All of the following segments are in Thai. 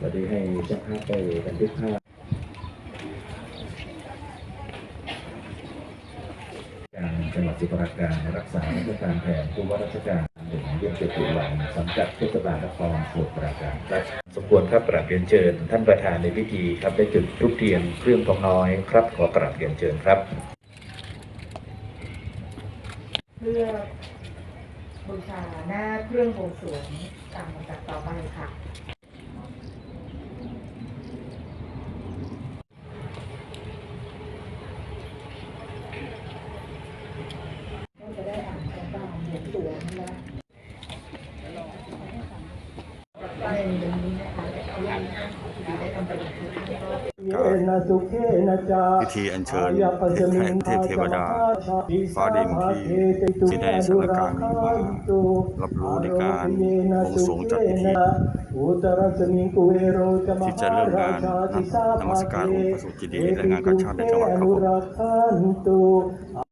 เราได้ให้ช่างภาพไปบันทึกภาพการจังหวัดสมุพรปราการรักษาราชการแทนผู้ว่าราชการหนึ่งเยี่ยมเจ็ดตุลาสังกัดเทศบาลนครสุพรปราการครับสมควรครับกราบเรียนเชิญ ท่านประธานในพิธีครับได้จุดรูปเทียนเครื่องทองน้อยครับ ขอกราบเรียนเชิญครับเพื่อบูชาหน้าเครื่องบวงสรวงตามลำดับต่อไปค่ะก็จะได้อ่านกันตามบวงสรวงนะในนี้นะคะได้ทำประโยชน์ นะสุเขนะจา พิธีอัญเชิญเทพเทพดาฟ้าดินที่ที่ได้สารการณ์มารับรู้ในการบวงสรวงจัดพิธีที่จะเริ่มงานนมัสการองค์พระสุจิเดชและงานกาชาติในจังหวัดครับ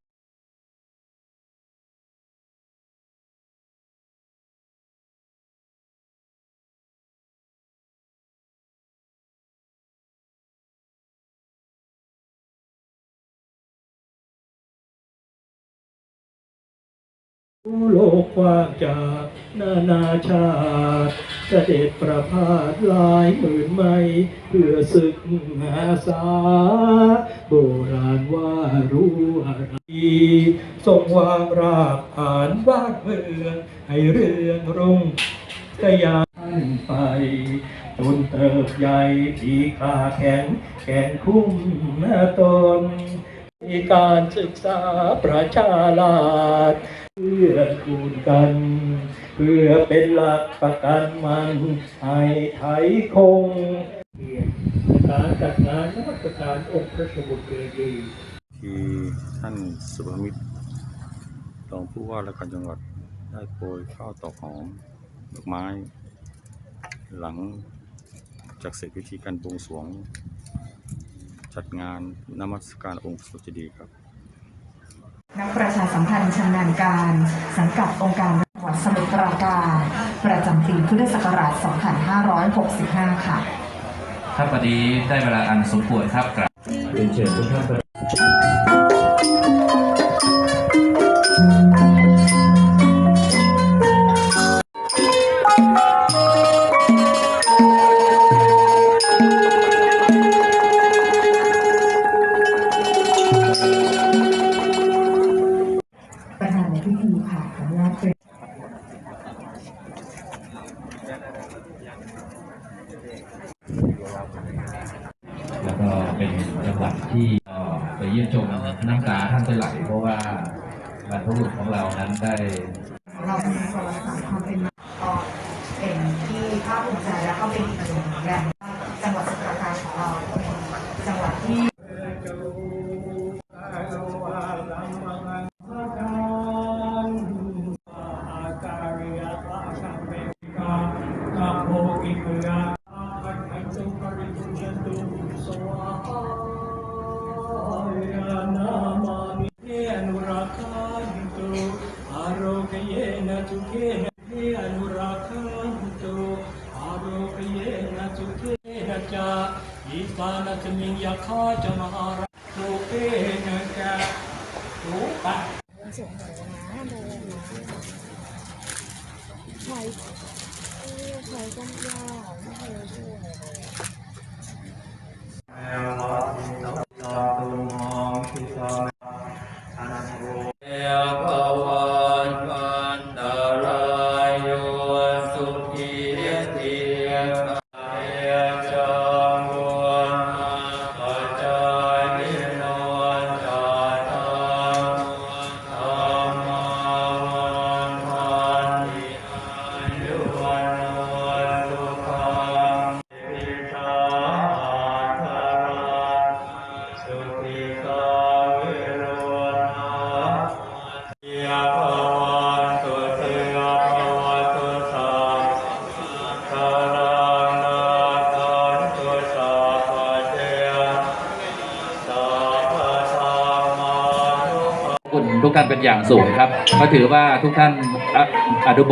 โลกกว้างจากนานาชาติเสด็จประพาสลายหมื่นไมเพื่อศึกอาสา โบราณว่ารู้อะไรทรงวางรากฐานบ้านเมืองให้เรืองรุ่งกยานไปจนเติบใหญ่ที่ขาแข็งแขนคุ้มหน้าตนมีการศึกษาประชาลาด พื่อคูณกัน เพื่อเป็นหลักประกันมันให้ไทยคงการจัดงานนมัสการองค์พระสมุทรเจดีย์ที่ท่านสุภมิตรรองผู้ว่าราชการจังหวัดได้โปรยข้าวตอกหอมดอกไม้ หลังจากเสร็จพิธีการบวงสรวง จัดงานนมัสการองค์พระสุจิเดชครับ นักประชาสัมพันธ์ชำนาญการ สังกัดองค์การจังหวัดสมุทรปราการประจำปีพุทธศักราช 2565 ค่ะ ครับวันนี้ได้เวลาอันสมควรครับกราบเรียนเชิญทุกท่าน ค่ะขออนุญาตเป็นแล้วก็เป็นจังหวัดที่ไปเยี่ยมชมน้ำตาท่านจะไหลเพราะว่าบรรพบุรุษของเรานั้นได้ เราเป็นประวัติศาสตร์ความเป็นมาก็เป็นที่ภาคภูมิใจและก็เป็นอีกหนึ่งแรงว่าง लक्ष्मी यखो जमहर रूपे नका रूपा สวยนะเดินยาไข่ไข่ต้มยช่ดวย ทุกท่านเป็นอย่างสูงครับ ก็ถือว่าทุกท่านออนุโม